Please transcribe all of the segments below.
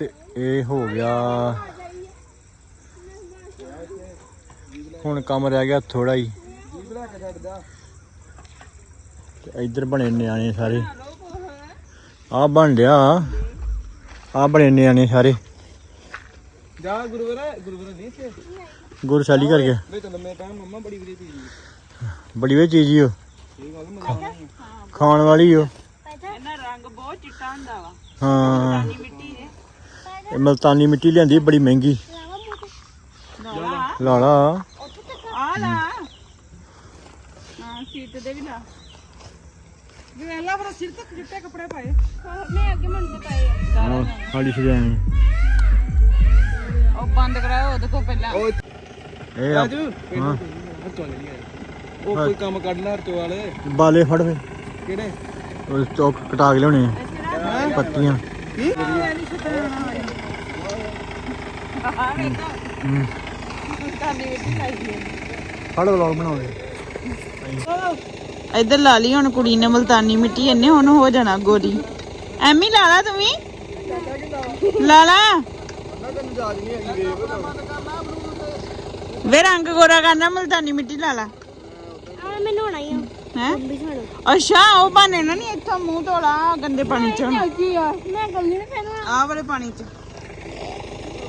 ਤੇ ਇਹ ਹੋ ਗਿਆ। ਹੁਣ ਕੰਮ ਰਹਿ ਗਿਆ ਥੋੜਾ ਹੀ। ਤੇ ਇੱਧਰ ਬਣੇ ਨਿਆਣੇ ਸਾਰੇ। ਆ ਬਣ ਡਿਆ ਆ ਬਣੇ ਨਿਆਣੇ ਸਾਰੇ। ਜਾ ਗੁਰੂਵਰ ਗੁਰੂਵਰ ਨਹੀਂ ਤੇ ਗੁਰਸ਼ਾਲੀ ਕਰ ਗਿਆ। ਵੇ ਤਾਂ ਮੈਂ ਕਹਾਂ ਮੰਮਾ ਬੜੀ ਵਧੀਆ ਚੀਜ਼ ਬੜੀ ਆ ਮਜ਼ਾ ਖਾਣ ਵਾਲੀ ਓ ਇਹਨਾਂ ਰੰਗ ਬਹੁਤ ਚਿੱਟਾ ਹੁੰਦਾ ਵਾ। ਹਾਂ। ਮਿੱਟੀ ਦੇ ਇਹ ਮਲਤਾਨੀ ਮਿੱਟੀ ਲਿਆਂਦੀ ਬੜੀ ਮਹਿੰਗੀ। ਲਾਲਾ ਲਾਲਾ ਆ ਲਾ। ਹਾਂ ਸੀਟ ਦੇ ਵੀ ਲਾ। ਵੇ ਅੱਲਾ ਬਰਾ ਸਿਰ ਤੱਕ ਚਿੱਟੇ ਕੱਪੜੇ ਪਾਏ। ਮੈਂ ਅੱਗੇ ਮੰਨ ਤੇ ਪਏ ਆਹ ਸਾਡੀ ਸਜਾਣੀ ਉਹ ਬੰਦ ਕਰਾਓ ਉਹਦੇ ਕੋ ਪਹਿਲਾਂ। ਇਹ ਆ- ਹਾਂ। ਹੱਥੋਂ ਨਹੀਂ ਆਏ ਉਹ ਕੋਈ ਕੰਮ ਕੱਢਣਾ ਹਰਤੋ ਵਾਲੇ। ਬਾਲੇ ਫੜ ਵੇ ਕਿਹੜੇ? ਉਹ ਚੌਕ ਕਟਾ ਕੇ ਲਿਆਉਣੇ ਆ। ਪੱਤੀਆਂ। ਕੀ ਆ ਵੇ ਤਾਂ ਹੂੰ ਕਾਲੀ ਮਿੱਟੀ ਖਾਈ ਫੜ ਵਲੌਗ ਬਣਾਉਂਦੇ ਇੱਧਰ ਲਾ ਲਈ ਹੁਣ ਕੁੜੀ ਨੇ ਮਲਤਾਨੀ ਮਿੱਟੀ ਇਹਨੇ ਹੁਣ ਹੋ ਜਾਣਾ ਗੋਰੀ ਐਮੀ ਲਾ ਲਾ ਤੂੰ ਵੀ। ਲਾ ਲਾ। ਵੇ ਵੇ ਰੰਗ ਗੋਰਾ ਕਰਨਾ ਮਲਤਾਨੀ ਮਿੱਟੀ ਲਾ ਲਾ। ਆ ਮੈਨੂੰ ਹੋਣਾ ਹੀ ਆ। ਹੈ? ਵੀ ਛੋੜੋ ਅੱਛਾ ਉਹ ਬਾਨੇ ਨਾ ਨਹੀਂ ਇੱਥੋਂ ਮੂੰਹ ਧੋਲਾ ਗੰਦੇ ਪਾਣੀ ਚ। ਆ ਮੈਂ ਗੱਲ ਨਹੀਂ ਫੇਰਨਾ ਆਹ ਵਾਲੇ ਪਾਣੀ ਚ ਆ ਮੈਂ ਨਹੀਂ ਨਹਾਉਣਾ ਆ ਨਹੀਂ ਨਹਾਉਣਾ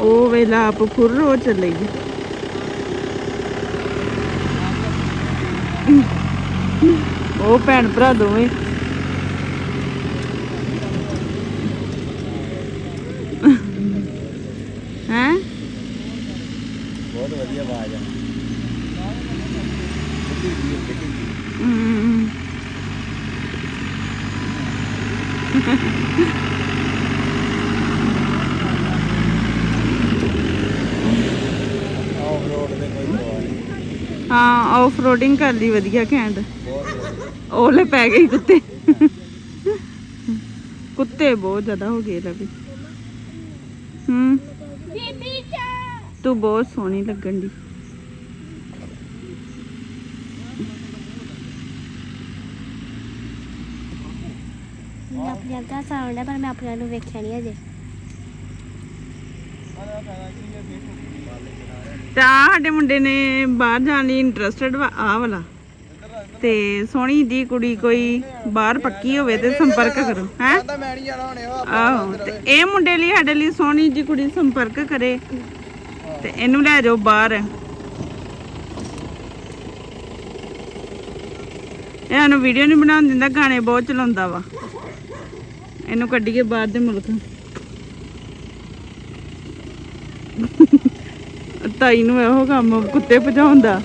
ਉਹ ਵੇਲਾ ਆਪ ਫੁਰ ਰੋ ਚੱਲੇ। ਜੀ ਉਹ ਭੈਣ ਭਰਾ ਦੋਵੇਂ। ਹੈ? ਬਹੁਤ ਵਧੀਆ ਆਵਾਜ਼ ਆ ਆਫ ਰੋਡ ਦੇ ਕੋਈ ਸਵਾਲ ਨਹੀਂ ਹਾਂ ਆਫ ਰੋਡਿੰਗ ਕਰ ਲਈ, ਵਧੀਆ ਘੈਂਟ। ਉਹਲੇ ਪੈ ਗਏ ਕੁੱਤੇ। ਕੁੱਤੇ ਬਹੁਤ ਜ਼ਿਆਦਾ ਹੋ ਗਏ ਲਵੀ ਹੂੰ। ਬੀਬੀ ਤੂੰ ਬਹੁਤ ਸੋਹਣੀ ਲੱਗਣ ਦੀ ਆਪਣੇ ਆਪ ਦਾ ਸਾਊਂਡ ਹੈ ਪਰ ਮੈਂ ਆਪਣੇ ਨੂੰ ਵੇਖਿਆ ਨਹੀਂ ਅਜੇ ਤਾਂ ਸਾਡੇ ਮੁੰਡੇ ਨੇ ਬਾਹਰ ਜਾਣ ਲਈ ਇੰਟਰਸਟਡ ਵਾ ਵਾਲਾ। ਤੇ ਸੋਹਣੀ ਦੀ ਕੁੜੀ ਕੋਈ ਬਾਹਰ ਪੱਕੀ ਹੋਵੇ ਤੇ ਸੰਪਰਕ ਕਰੋ, ਹੈ? ਆਹੋ, ਤੇ ਇਹ ਮੁੰਡੇ ਲਈ, ਸਾਡੇ ਲਈ ਸੋਹਣੀ ਜੀ ਕੁੜੀ ਸੰਪਰਕ ਕਰੇ ਤੇ ਇਹਨੂੰ ਲੈ ਜਾਓ ਬਾਹਰ। ਇਹ ਵੀਡੀਓ ਨਹੀਂ ਬਣਾਉਣ ਦਿੰਦਾ, ਗਾਣੇ ਬਹੁਤ ਚਲਾਉਂਦਾ ਵਾ। ਇਹਨੂੰ ਕੱਢੀਏ ਬਾਹਰ ਦੇ ਮੁਲਕ। ਤਾਈ ਨੂੰ ਇਹੋ ਕੰਮ ਕੁੱਤੇ ਭਜਾਉਂਦਾ।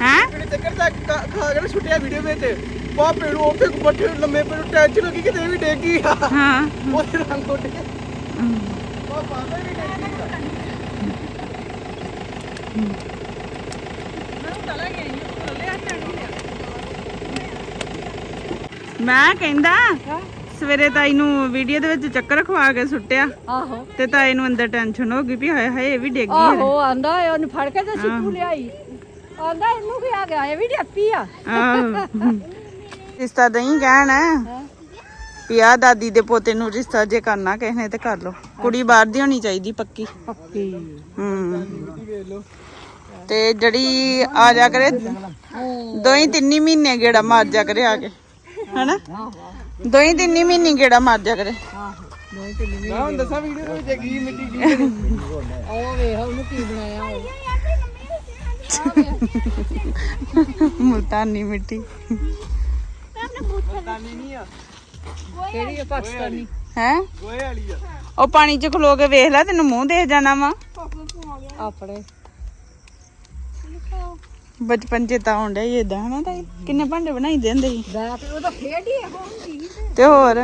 ਹੈ? ਕਿਹੜੇ ਚੱਕਰ ਤੱਕ ਖਾ ਖਾ ਕੇ ਨਾ ਛੁੱਟਿਆ ਵੀਡੀਓ ਵਿੱਚ। ਪਾਪੇ ਨੂੰ ਉੱਥੇ ਬੱਠੇ ਲੰਮੇ ਪੈ ਨੂੰ ਟੈਨਸ਼ਨ ਹੋ ਗਈ ਕਿਤੇ ਵੀ ਡੇਗੀ ਆ। ਹਾਂ। ਉਹਦੇ ਰੰਗ ਉੱਡ ਗਏ। ਪਾਪਾ ਦਾ ਵੀ ਡੇਗੀ ਮੈਂ ਕਹਿੰਦਾ ਸਵੇਰੇ ਤਾਈ ਨੂੰ ਵੀਡੀਓ ਦੇ ਵਿੱਚ ਚੱਕਰ ਖਵਾ ਕੇ ਸੁੱਟਿਆ। ਆਹੋ। ਤੇ ਤਾਈ ਨੂੰ ਅੰਦਰ ਟੈਨਸ਼ਨ ਹੋ ਗਈ ਵੀ ਹਾਏ ਹਾਏ ਇਹ ਵੀ ਡਿੱਗ ਗਈ ਆਹੋ ਆਂਦਾ ਉਹਨੂੰ ਫੜ ਕੇ ਤੇ ਸਿੱਧੂ ਲਿਆਈ। ਆਂਦਾ ਇਹਨੂੰ ਕੀ ਆ ਗਿਆ ਇਹ ਵੀ ਡੱਪੀ ਆ। ਆਹੋ। ਰਿਸ਼ਤਾ ਦਈ ਕਹਿਣ ਵੀ ਆ ਦਾਦੀ ਦੇ ਪੋਤੇ ਨੂੰ ਰਿਸ਼ਤਾ ਜੇ ਕਰਨਾ ਕਿਸੇ ਨੇ ਤੇ ਕਰ ਲੋ ਕੁੜੀ ਬਾਹਰ ਦੀ ਹੋਣੀ ਚਾਹੀਦੀ ਪੱਕੀ। ਪੱਕੀ। ਹੂੰ। ਤੇ ਜਿਹੜੀ ਆ ਜਾ ਕਰੇ ਦੋਈ ਤਿੰਨੀ ਮਹੀਨੇ ਗੇੜਾ ਮਾਰ ਜਾ ਕਰੇ ਆ ਕੇ। ਹਨਾ? ਦੋਈ ਤਿੰਨੀ ਮਹੀਨੇ ਗੇੜਾ ਮਾਰ ਜਾ ਕਰੇ। ਮੈਂ ਹੁਣ ਦੱਸਾਂ ਵੀਡੀਓ ਦੇ ਵਿੱਚ ਕੀ ਮਿੱਟੀ ਕੀ ਉਹ ਵੇਖ ਉਹਨੂੰ ਕੀ ਬਣਾਇਆ ਉਹ। ਮੁਲਤਾਨੀ ਮਿੱਟੀ। ਦਾਨੀ ਨਹੀਂ ਆ। ਕਿਹੜੀ ਆ ਪਾਕਿਸਤਾਨੀ। ਹੈ? ਗੋਏ ਵਾਲੀ ਆ। ਉਹ ਪਾਣੀ 'ਚ ਖਲੋ ਕੇ ਵੇਖ ਲੈ ਤੈਨੂੰ ਮੂੰਹ ਦੇਖ ਜਾਣਾ ਵਾ। ਆਪਣੇ। ਬਚਪਨ 'ਚ ਤਾਂ ਆਉਂਦਾ ਹੀ ਇਦਾਂ ਹਨਾ ਤਾਈ? ਕਿੰਨੇ ਭਾਂਡੇ ਬਣਾਈਦੇ ਹੁੰਦੇ ਸੀ? ਦਾ ਤੇ ਉਹ ਤਾਂ ਖੇਡ ਹੀ ਇਹੋ ਹੁੰਦੀ ਤੇ ਹੋਰ?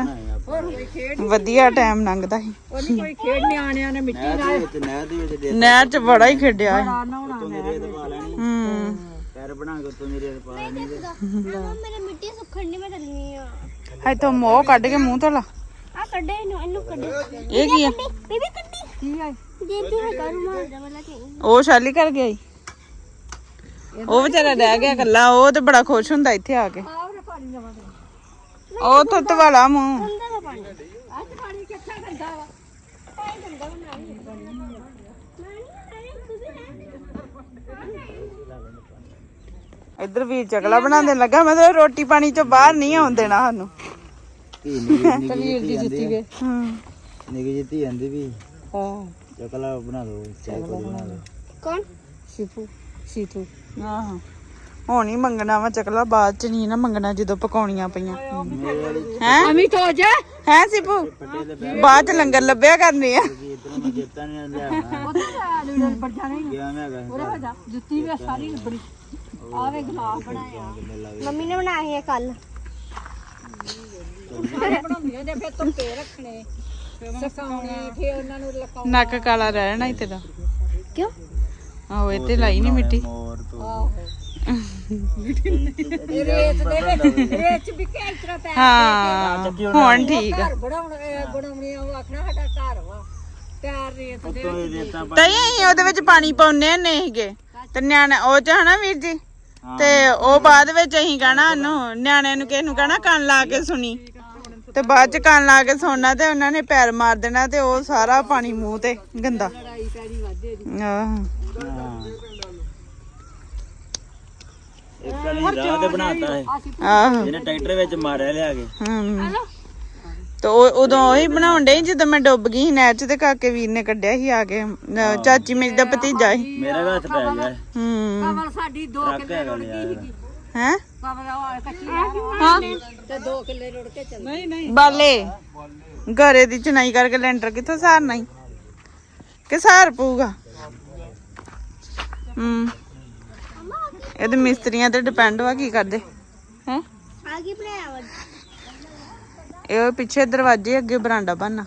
ਹੋਰ ਕੋਈ ਖੇਡ ਵਧੀਆ ਟਾਈਮ ਲੰਘਦਾ ਸੀ। ਉਹ ਕੋਈ ਖੇਡ ਨਿਆਣਿਆਂ ਨੇ ਮਿੱਟੀ ਨਾਲ ਤੇ ਨਹਿਰ ਦੀ ਵਿੱਚ ਨਹਿਰ 'ਚ ਬੜਾ ਹੀ ਖੇਡਿਆ ਸੀ। ਨਹਾਉਣਾ ਰੇਤ ਪਾ ਲੈਣੀ ਹੂੰ। ਪੈਰ ਬਣਾ ਕੇ ਉੱਤੋਂ ਮੇਰੇ ਪਾ ਲੈਣੀ ਮੇਰੇ ਮਿੱਟੀ ਸੁੱਕਣ ਨਹੀਂ ਮੈਂ ਚੱਲਣੀ ਆ ਹਾਏ ਤੋਂ ਮੋਹ ਕੱਢ ਕੇ ਮੂੰਹ ਧੋਲਾ। ਆ ਕੱਢੇ ਇਹਨੂੰ ਇਹਨੂੰ ਕੱਢੇ ਇਹ ਕੀ ਆ? ਬੀਬੀ ਕੱਢੀ ਕੀ ਆ ਜੇ ਤੂੰ ਹੈਗਾ ਰੁਮਾਲ ਦਾ ਵਾਲਾ ਕਿ ਉਹ ਸ਼ਾਲੀ ਕਰ ਗਿਆ ਈ ਉਹ ਵਿਚਾਰਾ ਰਹਿ ਗਿਆ ਇਕੱਲਾ। ਉਹ ਤੇ ਬੜਾ ਖੁਸ਼ ਹੁੰਦਾ ਇੱਥੇ ਆ ਕੇ। ਆਹ ਉਹਨੇ ਪਾਣੀ ਉਹ ਤੁੱਤ ਵਾਲਾ ਮੂੰਹ। ਪਾਣੀ। ਅੱਜ ਪਾਣੀ ਕਿੱਥੇ ਗੰਦਾ ਵਾ? ਪਾਣੀ ਗੰਦਾ ਬਣਾ ਨਹੀਂ। ਨਾਨੀ ਤੂੰ ਵੀ ਇੱਧਰ ਵੀਰ ਚਕਲਾ ਬਣਾਉਂਦੇ ਲੱਗਾ ਮੈਂ ਤਾਂ ਰੋਟੀ ਪਾਣੀ ਚੋਂ ਬਾਹਰ ਨਹੀਂ ਆਉਣ ਦੇਣਾ ਸਾਨੂੰ। ਤਵੀਰ ਦੀ ਜਿੱਤੀ ਵੇ ਹੂੰ। ਨਿੱਕੀ ਜਿੱਤੀ ਜਾਂਦੀ ਵੀ ਹਾਂ। ਚਕਲਾ ਬਣਾ ਦੋ ਚਾਹ ਕੋ ਬਣਾ ਦੋ। ਕੌਣ? ਸ਼ਿਪੂ ਸ਼ੀਤੂ। ਆਹੋ। ਹੁਣ ਹੀ ਮੰਗਣਾ ਵਾ ਚਕਲਾ ਬਾਅਦ ਚ ਨਹੀਂ ਨਾ ਮੰਗਣਾ ਜਦੋਂ ਪਕਾਉਣੀਆਂ ਪਈਆਂ। ਹੈ? ਅਮੀ ਤੋ ਜਾ। ਹੈ ਸਿਪੂ? ਬਾਅਦ ਚ ਲੰਗਰ ਲੱਭਿਆ ਕਰਨੇ ਆ। ਜਿੱਤਾ ਵੀ ਸਾਰੀ ਆਵੇ ਗਲਾਸ ਬਣਾਇਆ ਮੰਮੀ ਨੇ ਬਣਾਇਆ ਹੈ ਕੱਲ ਨੱਕ ਕਾਲਾ ਰਹਿਣਾ ਹੀ ਤੇਰਾ ਕਿਉਂ? ਆਹੋ ਇਹ ਤੇ ਲਾਈ ਨਹੀਂ ਮਿੱਟੀ। ਰੇਤ ਦੇ ਵਿੱਚ ਰੇਤ ਚ ਵੀ ਕਿਸ ਤਰ੍ਹਾਂ ਪੈ ਹਾਂ ਹੁਣ? ਠੀਕ ਆ। ਘਰ ਬਣਾਉਣੇ ਬਣਾਉਣੇ ਉਹ ਆਖਣਾ ਸਾਡਾ ਘਰ ਵਾ। ਪਿਆਰ ਰੇਤ ਦੇ ਤੋਂ ਇਹ ਅਸੀਂ ਉਹਦੇ ਵਿੱਚ ਪਾਣੀ ਪਾਉਨੇ ਨਹੀਂ ਹੈਗੇ ਤੇ ਨਿਆਣੇ ਉਹ ਚ ਹਨਾ ਵੀਰ ਜੀ? ਤੇ ਉਹ ਬਾਅਦ ਵਿੱਚ ਅਸੀਂ ਕਹਣਾ ਉਹਨੂੰ ਨਿਆਣਿਆਂ ਨੂੰ ਕਿਸੇ ਨੂੰ ਕਹਣਾ ਕੰਨ ਲਾ ਕੇ ਸੁਣੀ। ਤੇ ਬਾਅਦ ਚ ਕੰਨ ਲਾ ਕੇ ਸੁਣਨਾ ਤੇ ਉਹਨਾਂ ਨੇ ਪੈਰ ਮਾਰ ਦੇਣਾ ਤੇ ਉਹ ਸਾਰਾ ਪਾਣੀ ਮੂੰਹ ਤੇ ਗੰਦਾ। ਲੜਾਈ ਪੈਣੀ ਵਾਧੇ ਦੀ ਆਹ। ਇੱਕ ਵਾਰੀ ਰਾਹ ਤੇ ਬਣਾਤਾ ਹੈ ਆਹੋ। ਇਹਨੇ ਟਰੈਕਟਰ ਵਿੱਚ ਮਾਰਿਆ ਲਿਆ ਕੇ। ਹਮ ਤੇ ਉਹ ਉਦੋਂ ਉਹੀ ਬਣਾਉਣ ਡੇ ਜਦੋਂ ਮੈਂ ਡੁੱਬ ਗਈ ਸੀ ਨਹਿਰ ਚ ਤੇ ਕਾਕੇ ਵੀਰ ਨੇ ਕੱਢਿਆ ਸੀ ਆ ਕੇ। ਅਹ ਚਾਚੀ ਮੇਰੀ ਦਾ ਭਤੀਜਾ ਸੀ। ਮੇਰਾ ਵੀ ਹੱਥ ਪੈ ਗਿਆ। ਹੈ। ਹੂੰ। ਕਮਰ ਸਾਡੀ 2 ਕਿੱਲੇ ਰੁੜ ਗਈ ਸੀਗੀ। ਹੈ? ਕਮਰ ਉਹ ਕੱਚੀ ਹਾਂ। ਤੇ 2 ਕਿੱਲੇ ਰੁੜ ਕੇ ਚੱਲ। ਨਹੀਂ ਨਹੀਂ। ਬਾਲੇ। ਘਰੇ ਦੀ ਚਨਾਈ ਕਰਕੇ ਲੈਂਟਰ ਕਿੱਥੋਂ ਸਾਰਨਾ ਹੀ ਕਿ ਸਾਰ ਪਊਗਾ? ਹੂੰ। ਇਹਦੇ ਮਿਸਤਰੀਆਂ ਤੇ ਡਿਪੈਂਡ ਵਾ ਕੀ ਕਰਦੇ। ਹੈ? ਆ ਕੀ ਬਣਾਇਆ ਵਾ ਇਹ ਪਿੱਛੇ ਦਰਵਾਜ਼ੇ ਅੱਗੇ ਬਰਾਂਡਾ ਬਣਨਾ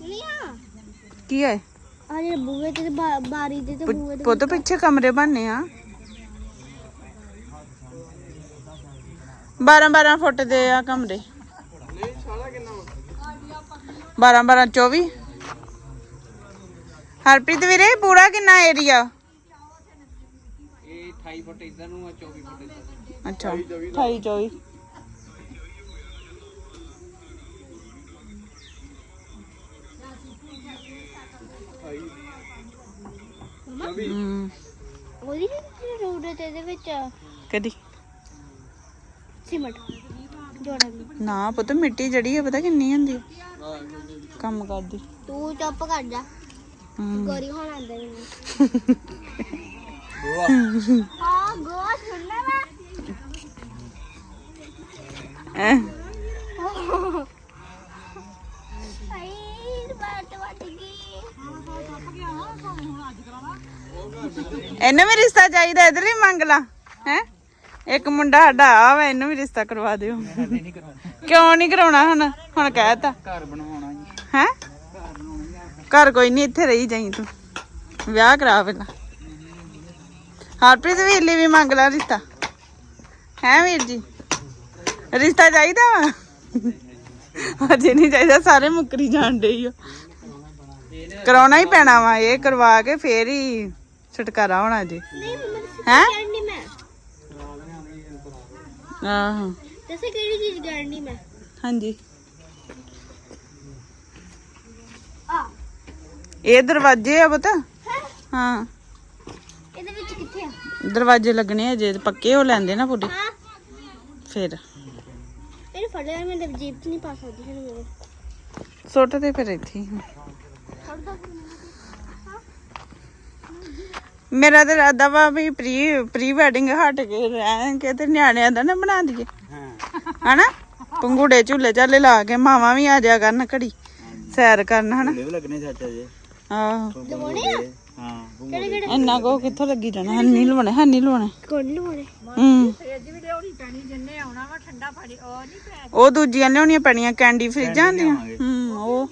ਨਹੀਂ ਆ ਕੀ ਹੈ? ਆ ਜਿਹੜੇ ਬੂਹੇ ਤੇ ਬਾ- ਬਾਰੀ ਦੇ ਤੇ ਬੂਹੇ ਦੇ ਪੁੱਤ ਪਿੱਛੇ ਕਮਰੇ ਬਣਨੇ ਆ। 12 12 ਫੁੱਟ ਦੇ ਆ ਕਮਰੇ। 12 12 24 ਹਰਪ੍ਰੀਤ ਵੀਰੇ, ਪੂਰਾ ਕਿੰਨਾ ਏਰੀਆ 28 ਫੁੱਟ ਇਧਰ ਨੂੰ ਆ 24 ਫੁੱਟ ਅੱਛਾ 28 24 ਹਮ ਉਹਦੀ ਵੀ ਜ਼ਰੂਰਤ ਇਹਦੇ ਵਿੱਚ? ਕਦੀ ਸੀਮਟ। ਜੋੜਨ ਦੀ ਨਾ ਪੁੱਤ ਮਿੱਟੀ ਜੜੀ ਹੈ ਪਤਾ ਕਿੰਨੀ ਹੁੰਦੀ ਹੈ ਕੰਮ ਕਰਦੀ। ਤੂੰ ਚੁੱਪ ਕਰ ਜਾ। ਹਮ। ਗੋਰੀ ਹੋਣ ਆਂਦੇ ਮੈਨੂੰ ਹੈਂ? ਇਹਨੂੰ ਵੀ ਰਿਸ਼ਤਾ ਚਾਹੀਦਾ ਇਧਰ ਵੀ ਮੰਗ ਲਾ ਹੈ? ਇੱਕ ਮੁੰਡਾ ਸਾਡਾ ਆ ਵਾ ਇਹਨੂੰ ਵੀ ਰਿਸ਼ਤਾ ਕਰਵਾ ਦਿਓ। ਕਿਉਂ ਨਹੀਂ ਕਰਾਉਣਾ ਹੁਣ? ਹੁਣ ਕਹਿਤਾ ਘਰ ਬਣਵਾਉਣਾ ਹੈ? ਘਰ ਕੋਈ ਨਹੀਂ ਇੱਥੇ ਰਹੀ ਜਾਈ ਤੂੰ। ਵਿਆਹ ਕਰਾ ਪਹਿਲਾਂ। ਹਰਪ੍ਰੀਤ ਵੀਰ ਲਈ ਵੀ ਮੰਗ ਲਾ ਰਿਸ਼ਤਾ। ਹੈ ਵੀਰ ਜੀ? ਰਿਸ਼ਤਾ ਚਾਹੀਦਾ ਵਾ? ਅਜੇ ਨਹੀਂ ਚਾਹੀਦਾ ਸਾਰੇ ਮੁੱਕਰੀ ਜਾਣ ਡੇ ਹੀ ਕਰਾਉਣਾ ਹੀ ਪੈਣਾ ਵਾ ਇਹ ਕਰਵਾ ਕੇ ਫੇਰ ਹੀ ਛੁਟਕਾਰਾ ਹੋਣਾ ਜੀ। ਹੈ? ਕਰਨੀ ਮੈਂ। ਆਹੋ। ਦੱਸੇ ਕਿਹੜੀ ਚੀਜ਼ ਕਰਨੀ ਮੈਂ? ਹਾਂਜੀ। ਆ। ਇਹ ਦਰਵਾਜ਼ੇ ਆ ਪਤਾ। ਹਾਂ? ਇਹਦੇ ਵਿੱਚ ਕਿੱਥੇ ਆ? ਦਰਵਾਜ਼ੇ ਲੱਗਣੇ ਆ ਜੇ ਪੱਕੇ ਹੋ ਲੈਂਦੇ ਨਾ ਹਾਂ। ਫਿਰ। ਇਹਨੂੰ ਫੜ ਲਿਆ ਮੈਂ ਤਾਂ ਜੀਬ 'ਚ ਨਹੀਂ ਪਾ ਸਕਦੀ ਫਿਰ ਮੇਰੇ। ਸੁੱਟ ਦੇ ਫਿਰ ਇੱਥੇ ਹੀ। ਫੜ ਦੋ ਮੇਰਾ ਤੇ ਇਰਾਦਾ ਵਾ ਵੀ ਪ੍ਰੀ ਪ੍ਰੀ ਵੈਡਿੰਗ ਹਟ ਕੇ ਰਹਿ ਕੇ ਤੇ ਨਿਆਣਿਆਂ ਦਾ ਨਾ ਬਣਾ ਦਈਏ। ਹਨਾ? ਪੰਗੂੜੇ ਝੂਲੇ ਝਾਲੇ ਲਾ ਕੇ ਮਾਵਾਂ ਵੀ ਆ ਜਾ ਕਰਨ ਘੜੀ। ਸੈਰ ਕਰਨ ਹਨਾ? ਲੱਗਣੇ ਚਾਚਾ ਜੀ। ਆਹੋ। ਲਵਾਉਣੇ ਆ ਹਾਂ। ਇੰਨਾ ਕੋ ਕਿੱਥੋਂ ਲੱਗੀ ਜਾਣਾ ਹੰਨੀ ਲਵਾਉਣੇ ਹੰਨੀ ਲਵਾਉਣੇ। ਕੋਣ ਲਵਾਉਣੇ? ਹੂੰ। ਫ੍ਰਿਜ ਵੀ ਲਿਆਉਣੀ ਪੈਣੀ ਜਿੰਨੇ ਆਉਣਾ ਵਾ ਠੰਡਾ ਪਾਣੀ ਉਹ ਨਹੀਂ ਪੈ ਉਹ ਦੂਜੀਆਂ ਲਿਆਉਣੀਆਂ ਪੈਣੀਆਂ ਕੈਂਡੀ ਫਰਿੱਜਾਂ ਦੀਆਂ ਹੂੰ ਉਹ।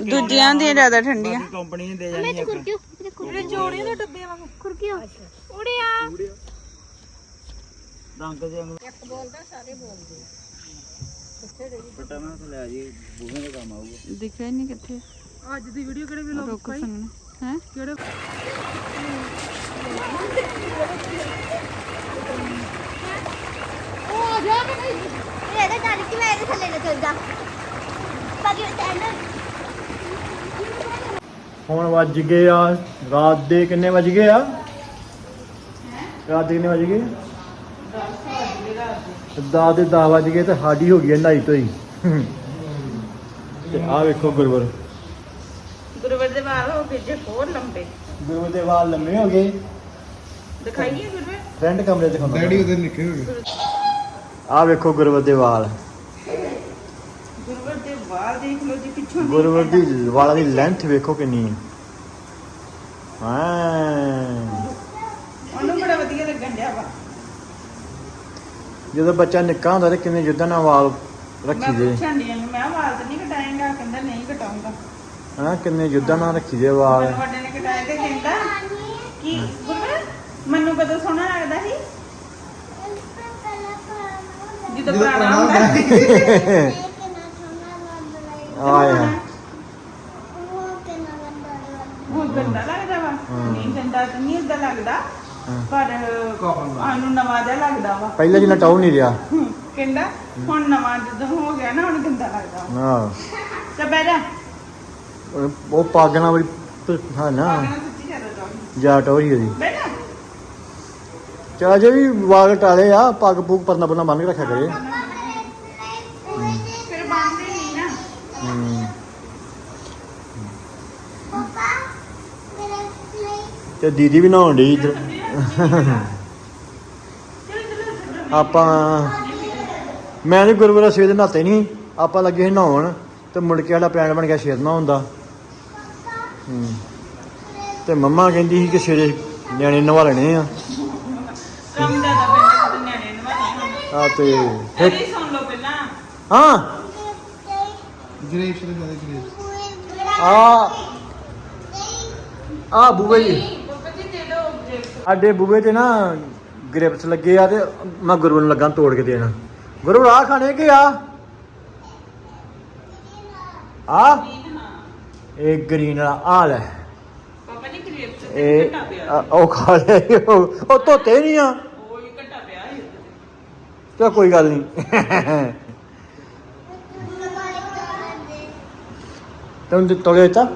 ਦੂਜੀਆਂ ਦੀਆਂ ਜ਼ਿਆਦਾ ਠੰਡੀਆਂ। ਕੰਪਨੀ ਨੇ ਦੇ ਜਾਣੀ ਤੇ ਕੁਰਕਿਓ ਕੁਰਕਿਓ ਜੋੜੇ ਦੇ ਡੱਬੇ ਵਾਂਗੂ। ਕੁਰਕਿਓ ਉੜਿਆ। ਦੇ ਵਾਂਗੂ ਇੱਕ ਬੋਲਦਾ ਸਾਰੇ ਬੋਲਦੇ ਮੈਂ ਤੇ ਲੈ ਜੀ ਬੂਹੇ ਦਾ ਕੰਮ ਆਊਗਾ। ਦਿਖਿਆ ਨਹੀਂ ਕਿੱਥੇ। ਅੱਜ ਦੀ ਵੀਡੀਓ ਕਿਹੜੇ ਵੀ ਰੁਕ ਸੁਣ ਹੈ ਕਿਹੜੇ ਉਹ ਦੇ ਥੱਲੇ ਨਾ ਚੱਲ ਜਾ ਬਾਕੀ ਸਟੈਂਡ ਹੁਣ ਵੱਜ ਗਏ ਆ, ਰਾਤ ਦੇ ਕਿੰਨੇ ਵੱਜ ਗਏ ਆ? ਰਾਤ ਦੇ ਕਿੰਨੇ ਵੱਜ ਗਏ? 10 ਦੇ 10 ਵੱਜ ਗਏ ਤੇ ਸਾਡੀ ਹੋ ਗਈ ਹੈ ਨਹਾਈ ਧੋਈ ਤੇ ਆ ਵੇਖੋ ਗੁਰਵਰ। ਵਾਲ ਹੋ ਗਏ ਜੇ ਹੋਰ ਲੰਬੇ। ਗੁਰਵਰ ਦੇ ਵਾਲ ਲੰਮੇ ਹੋ ਗਏ। ਦਿਖਾਈਏ ਫਰੰਟ ਕਮਰੇ ਤੇ ਖੰਦਾ ਡੈਡੀ ਉਹਦੇ ਨਿੱਕੇ ਹੋ ਗਏ। ਆ ਵੇਖੋ ਗੁਰਵਰ ਦੇ ਵਾਲ। ਗੁਰਵਰ ਦੇ ਵਾਲ ਦੇਖ ਲਓ ਜੀ ਪਿੱਛੋਂ ਦੀ ਦੀ ਵਾਲਾਂ ਦੀ ਲੈਂਥ ਵੇਖੋ ਕਿੰਨੀ। ਹੈ। ਹਾਂ ਉਹਨੂੰ ਬੜਾ ਵਧੀਆ ਲੱਗਣ ਡਿਆ ਵਾ। ਜਦੋਂ ਬੱਚਾ ਨਿੱਕਾ ਹੁੰਦਾ ਤੇ ਕਿੰਨੇ ਜਿੱਦਾਂ ਨਾਲ ਵਾਲ ਰੱਖੀ ਮੈਂ ਦੇ ਪੁੱਛਣ ਉਹਨੂੰ ਮੈਂ ਕਿਹਾ ਵਾਲ ਤਾਂ ਨਹੀਂ ਕਟਾਏਗਾ ਕਹਿੰਦਾ ਨਹੀਂ ਕਟਾਉਂਗਾ। ਹਨਾ ਕਿੰਨੇ ਜਿੱਦਾਂ ਨਾਲ ਰੱਖੀ ਦੇ ਵਾਲ। ਵੱਡੇ ਨੇ ਕਟਾਏ ਤੇ ਕਹਿੰਦਾ ਕਿ ਗੁਰਵਰ ਮੈਨੂੰ ਕਦੋਂ ਸੋਹਣਾ ਲੱਗਦਾ ਸੀ? ਜਦੋਂ ਪੁਰਾਣਾ ਹੁੰਦਾ ਆਇਆ ਹੁਣ ਗੰਦਾ ਲੱਗਦਾ ਵਾ। ਨਹੀਂ ਗੰਦਾ ਤਾਂ ਨਹੀਂ ਏਦਾਂ ਲੱਗਦਾ ਹਾਂ। ਪਰ ਆਨੂੰ ਨਵਾਂ ਜਿਹਾ ਲੱਗਦਾ ਵਾ। ਪਹਿਲਾਂ ਜਿੰਨਾ ਟਾਉ ਨਹੀਂ ਰਿਹਾ। ਕਹਿੰਦਾ ਹੁਣ ਨਵਾਂ ਜਦੋਂ ਹੋ ਗਿਆ ਨਾ ਹੁਣ ਗੰਦਾ ਲੱਗਦਾ। ਹਾਂ। ਬਹਿ ਜਾ। ਉਹ- ਪੱਗ ਨਾਲ ਬੜੀ ਪ- ਹਾਂ ਨਾ। ਪਾਗਣਾ ਸੱਚੀ ਜ਼ਿਆਦਾ ਚਾਹੁੰਦੀ ਜਾ ਟੋਰੀ ਉਹਦੀ। ਚਾ ਜੇ ਵੀ ਵਾਲ ਟਾਲੇ ਆ ਪੱਗ ਪੁੱਗ ਪਰਨਾ ਪਰਨਾ ਬੰਨ ਕੇ ਰੱਖਿਆ ਕਰੇ। ਫਿਰ ਬੰਨਦੇ ਨਹੀਂ ਨਾ। ਹੂੰ। ਤੇ ਦੀਦੀ ਵੀ ਨਹਾਉਣ ਡਈ ਇੱਧਰ। ਆਪਾਂ ਮੈਂ ਤੇ ਗੁਰੂਵਾਰਾ ਸਵੇਰ ਦੇ ਨਹਾਤੇ ਨਹੀਂ ਆਪਾਂ ਲੱਗੇ ਸੀ ਨਹਾਉਣ ਤੇ ਮੁੜ ਕੇ ਸਾਡਾ ਪਲਾਨ ਬਣ ਗਿਆ ਸ਼ੇਰ ਨਾ ਹੁੰਦਾ ਹੂੰ ਤੇ ਮੰਮਾ ਕਹਿੰਦੀ ਸੀ ਕਿ ਸਵੇਰੇ ਨਿਆਣੇ ਨਵਾਲਣੇ ਆ। ਕੰਮ ਜ਼ਿਆਦਾ ਪੈਂਦਾ ਤੇ ਨਿਆਣੇ ਨਵਾਣੇ ਆ। ਤੇ ਫਿਰ ਇਹ ਸੁਣ ਲਓ ਪਹਿਲਾਂ। ਹਾਂ। ਗ੍ਰੇਪਸ ਦੇ ਜ਼ਿਆਦਾ ਗ੍ਰੇਪਸ ਆ। ਆ ਬੂਬੇ ਜੀ। ਬੱਬਾ ਜੀ ਦੇ ਦਿਓ grapes। ਸਾਡੇ ਬੂਬੇ ਤੇ ਨਾ ਗ੍ਰਿਪਸ ਲੱਗੇ ਆ ਤੇ ਮੈਂ ਗੁਰੂ ਨੂੰ ਲੱਗਾ ਤੋੜ ਕੇ ਦੇਣਾ। ਗੁਰੂ ਆ ਖਾਣੇ ਕਿ ਆ? ਆ? ਇਹ ਗ੍ਰੀਨ ਵਾਲਾ ਆ ਲੈ। ਪਾਪਾ ਤੇ ਇਹ ਘਟਾ ਪਿਆ। ਆ, ਉਹ ਖਾ ਈ ਉਹ ਉਹ ਧੋਤੇ ਨਹੀਂ ਆ? ਉਹ ਹੀ ਘਟਾ ਪਿਆ ਸੀ ਉਹਦੇ ਤੇ। ਚਾ ਕੋਈ ਗੱਲ ਨਹੀਂ ਤੈਨੂੰ ਤੋੜੇ ਦਿੱਤਾ?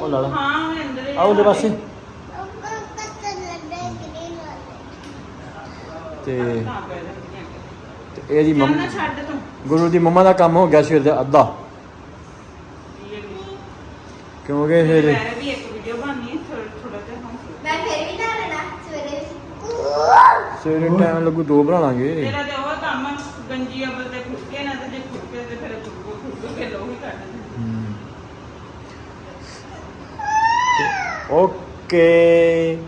ਉਹ ਲਾ ਲਾ। ਹਾਂ ਉਹ ਅੰਦਰ ਹੀ ਆ। ਉਹਦੇ ਪਾਸੇ। ਤੇ ਤੇ। ਇਹਦੀ ਚੱਲ ਮੰਮੀ ਨਾ ਛੱਡ ਤੂੰ। ਗੁਰੂ ਦੀ ਮੰਮਾ ਦਾ ਕੰਮ ਹੋ ਗਿਆ ਸਵੇਰ ਦਾ ਅੱਧਾ। ਕਿਉਂਕਿ ਫਿਰ ਮੈਂ ਵੀ ਇੱਕ ਵੀਡੀਓ ਬਣਨੀ ਹੈ ਥੋੜਾ ਥੋੜਾ ਜਿਹਾ ਹੌਸਲਾ ਮੈਂ ਫਿਰ ਵੀ ਨਾ ਲੈਣਾ ਸਵੇਰੇ ਸਵੇਰੇ ਟਾਈਮ ਲੱਗੂ ਦੋ ਬਣਾ ਲਾਂਗੇ। ਤੇਰਾ ਤੇ ਉਹ ਕੰਮ ਆ, ਗੰਜੀ ਅਬਲ ਤੇ ਖੁੱਕੇ ਨਾ ਤੇ ਜੇ ਖੁੱਕੇ ਤੇ ਫਿਰ ਖੁੱਕੋ ਖੁੱਕੋ ਕੇ ਲੋਹੀ ਕੱਢ ਦੇ ਹਮ। ਤੇ ਓਕੇ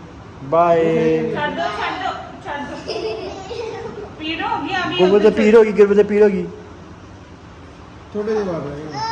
ਬਾਏ। ਛੱਡ ਦੋ ਛੱਡ ਦੋ ਛੱਡ ਦੋ। ਪੀੜ ਹੋ ਗਈ ਆ ਵੀ ਗੁਰੂ ਤੇ ਪੀਰ ਹੋ ਗਈ ਗੁਰੂ ਤੇ ਪੀਰ ਹੋ ਗਈ। ਥੋੜੇ ਜਿਹੇ ਵਾਰ ਰਹੇ